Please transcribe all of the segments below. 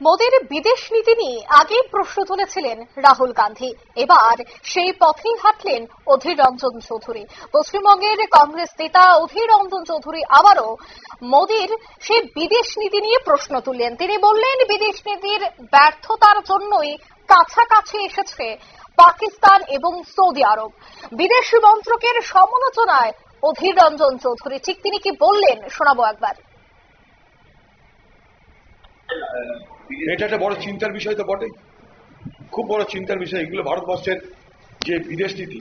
মোদীর বিদেশ নীতি নিয়ে আগেই প্রশ্ন তুলেছিলেন রাহুল গান্ধী। এবার সেই পথেই হাঁটলেন অধীর রঞ্জন চৌধুরী। পশ্চিমবঙ্গের কংগ্রেস নেতা অধীর রঞ্জন চৌধুরী আবারও মোদীর সেই বিদেশ নীতি নিয়ে প্রশ্ন তুললেন। তিনি বললেন, বিদেশ নীতির ব্যর্থতার জন্যই কাছাকাছি এসেছে পাকিস্তান এবং সৌদি আরব। বিদেশ মন্ত্রকের সমালোচনায় অধীর রঞ্জন চৌধুরী। ঠিক তিনি কি বললেন? শোনাবো একবার। এটা একটা বড় চিন্তার বিষয় তো বটেই। খুব বড় চিন্তার বিষয়। এগুলো ভারতবর্ষের যে বিদেশ নীতি,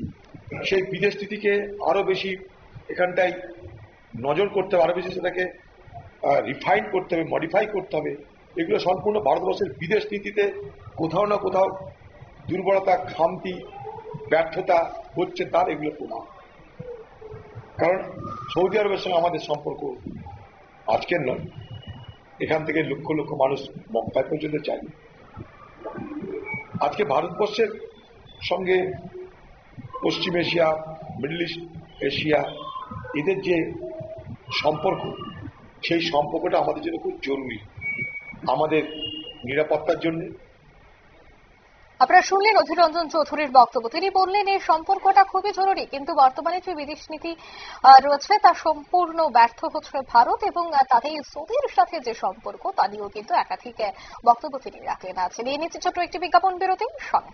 সেই বিদেশ নীতিকে আরও বেশি এখানটায় নজর করতে হবে, আরও বেশি সেটাকে রিফাইন করতে হবে মডিফাই করতে হবে। এগুলো সম্পূর্ণ ভারতবর্ষের বিদেশ নীতিতে কোথাও না কোথাও দুর্বলতা, খামতি, ব্যর্থতা হচ্ছে তার এগুলো প্রমাণ। কারণ সৌদি আরবের সঙ্গে আমাদের সম্পর্ক আজকের নয়। এখান থেকে লক্ষ লক্ষ মানুষ মক্কায় পর্যন্ত চাই আজকে ভারতবর্ষের সঙ্গে পশ্চিম এশিয়া, মিডল ইস্ট এশিয়া, এদের যে সম্পর্ক, সেই সম্পর্কটা আমাদের জন্য খুব জরুরি। আমাদের নিরাপত্তার জন্য আপনারা শুনলেন অধীর চৌধুরীর বক্তব্য। তিনি বললেন, এই সম্পর্কটা খুবই জরুরি, কিন্তু বর্তমানে যে বিদেশ নীতি রয়েছে তা সম্পূর্ণ ব্যর্থ হচ্ছে ভারত এবং তাদের সৌদির সাথে যে সম্পর্ক, তা নিয়েও কিন্তু একাধিক বক্তব্য তিনি রাখলেন আছেন। এই নিচ্ছে ছোট্ট একটি বিজ্ঞাপন বিরতি, সঙ্গে